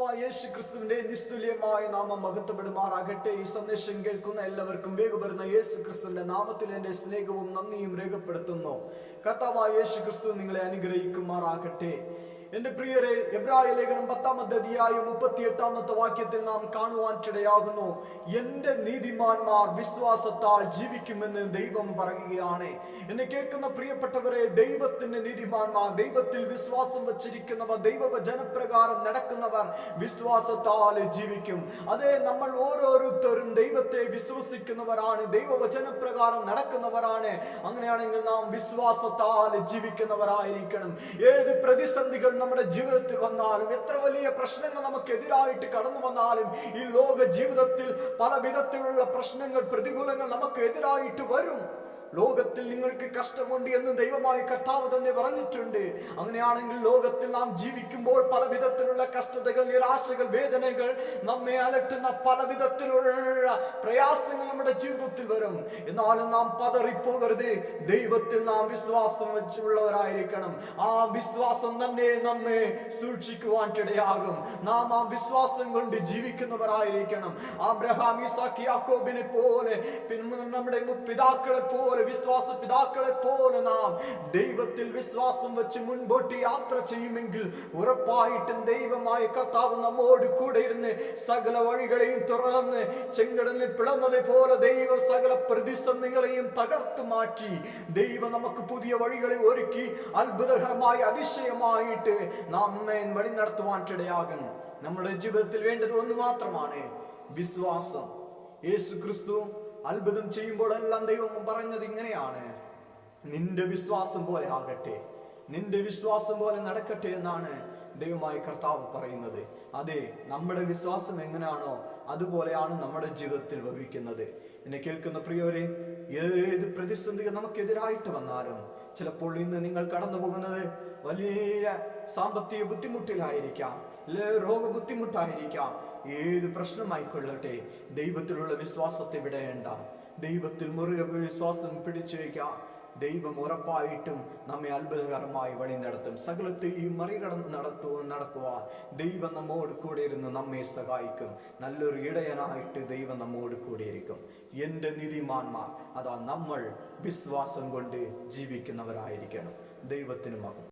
യേശു ക്രിസ്തുവിന്റെ നിസ്തുല്യമായ നാമം മഹത്വപ്പെടുമാറാകട്ടെ. ഈ സന്ദേശം കേൾക്കുന്ന എല്ലാവർക്കും വേഗപ്പെടുന്ന യേശു ക്രിസ്തുവിന്റെ നാമത്തിൽ എന്റെ സ്നേഹവും നന്ദിയും രേഖപ്പെടുത്തുന്നു. കർത്താവായ യേശു ക്രിസ്തു നിങ്ങളെ അനുഗ്രഹിക്കുമാറാകട്ടെ. എന്റെ പ്രിയരെ എബ്രായ ലേഖനം പത്താമത്തെ അധ്യായം മുപ്പത്തി എട്ടാമത്തെ വാക്യത്തിൽ നാം കാണുവാൻ ഇടയാകുന്നു. എന്റെ നീതിമാന്മാർ വിശ്വാസത്താൽ ജീവിക്കുമെന്ന് ദൈവം പറയുകയാണ്. എന്നെ കേൾക്കുന്ന പ്രിയപ്പെട്ടവരെ ദൈവത്തിന്റെ നീതിമാന്മാർ ദൈവത്തിൽ വിശ്വാസം വച്ചിരിക്കുന്നവർ ദൈവവചനപ്രകാരം നടക്കുന്നവർ വിശ്വാസത്താൽ ജീവിക്കും. അതെ നമ്മൾ ഓരോരുത്തരും ദൈവത്തെ വിശ്വസിക്കുന്നവരാണ് ദൈവവചനപ്രകാരം നടക്കുന്നവരാണ്. അങ്ങനെയാണെങ്കിൽ നാം വിശ്വാസത്താൽ ജീവിക്കുന്നവരായിരിക്കണം. ഏത് പ്രതിസന്ധികൾ നമ്മുടെ ജീവിതത്തിൽ വന്നാലും എത്ര വലിയ പ്രശ്നങ്ങൾ നമുക്കെതിരായിട്ട് കടന്നു വന്നാലും ഈ ലോക ജീവിതത്തിൽ പല വിധത്തിലുള്ള പ്രശ്നങ്ങൾ പ്രതികൂലങ്ങൾ നമുക്ക് എതിരായിട്ട് വരും. ലോകത്തിൽ നിങ്ങൾക്ക് കഷ്ടമുണ്ട് എന്ന് ദൈവമായി കർത്താവ് തന്നെ പറഞ്ഞിട്ടുണ്ട്. അങ്ങനെയാണെങ്കിൽ ലോകത്തിൽ നാം ജീവിക്കുമ്പോൾ പല വിധത്തിലുള്ള കഷ്ടതകൾ നിരാശകൾ വേദനകൾ നമ്മെ അലട്ടുന്ന പല വിധത്തിലുള്ള പ്രയാസങ്ങൾ നമ്മുടെ ജീവിതത്തിൽ വരും. എന്നാലും നാം പതറിപ്പോകരുത്. ദൈവത്തിൽ നാം വിശ്വാസം വെച്ചുള്ളവരായിരിക്കണം. ആ വിശ്വാസം തന്നെ നമ്മെ സൂക്ഷിക്കുവാൻ ഇടയാകും. നാം ആ വിശ്വാസം കൊണ്ട് ജീവിക്കുന്നവരായിരിക്കണം. ആബ്രഹാം ഇസാക്ക് യാക്കോബിനെ പോലെ പിന്നെ നമ്മുടെ പിതാക്കളെ പോലെ വിശ്വാസ പിതാക്കളെ പോലെ നാം ദൈവത്തിൽ വിശ്വാസം വെച്ച് മുൻപോട്ട് യാത്ര ചെയ്യുമെങ്കിൽ ഉറപ്പായിട്ടും ദൈവമായ കർത്താവ് നമ്മോട് കൂടെ ഇരുന്ന് സകല വഴികളെയും തുറന്ന് ചെങ്കടലിൽ പിളന്നത് പോലെ ദൈവം സകല പ്രതിസന്ധികളെയും തകർത്തു മാറ്റി ദൈവം നമുക്ക് പുതിയ വഴികളെ ഒരുക്കി അത്ഭുതകരമായ അതിശയമായിട്ട് നമ്മെ വഴി നടത്തുവാൻ ഇടയാകും നമ്മുടെ ജീവിതത്തിൽ വേണ്ടത് ഒന്ന് മാത്രമാണ് വിശ്വാസം. യേശു ക്രിസ്തു അത്ഭുതം ചെയ്യുമ്പോഴെല്ലാം ദൈവം പറഞ്ഞത് ഇങ്ങനെയാണ്. നിന്റെ വിശ്വാസം പോലെ ആകട്ടെ. നിന്റെ വിശ്വാസം പോലെ നടക്കട്ടെ എന്നാണ് ദൈവമായി കർത്താവ് പറയുന്നത്. അതെ നമ്മുടെ വിശ്വാസം എങ്ങനെയാണോ അതുപോലെയാണ് നമ്മുടെ ജീവിതത്തിൽ ഭവിക്കുന്നത്. എന്നെ കേൾക്കുന്ന പ്രിയവരെ ഏത് പ്രതിസന്ധികൾ നമുക്കെതിരായിട്ട് വന്നാലും ചിലപ്പോൾ ഇന്ന് നിങ്ങൾ കടന്നു പോകുന്നത് വലിയ സാമ്പത്തിക ബുദ്ധിമുട്ടിലായിരിക്കാം അല്ലെ രോഗ ബുദ്ധിമുട്ടായിരിക്കാം ഏത് പ്രശ്നമായിക്കൊള്ളട്ടെ ദൈവത്തിലുള്ള വിശ്വാസത്തെ വിടേണ്ട ദൈവത്തിൽ മുറുകെ വിശ്വാസം പിടിച്ചു വയ്ക്കാം. ദൈവം ഉറപ്പായിട്ടും നമ്മെ അത്ഭുതകരമായി വഴി നടത്തും. സകലത്തെയും മറികടന്ന് നടത്തു നടക്കുവാൻ ദൈവം നമ്മോട് കൂടെ ഇരുന്ന് നമ്മെ സഹായിക്കും. നല്ലൊരു ഇടയനായിട്ട് ദൈവം നമ്മോട് കൂടെ ഇരിക്കും. എന്റെ നിധിമാന്മാർ അതാ നമ്മൾ വിശ്വാസം കൊണ്ട് ജീവിക്കുന്നവരായിരിക്കണം. ദൈവത്തിന് മകം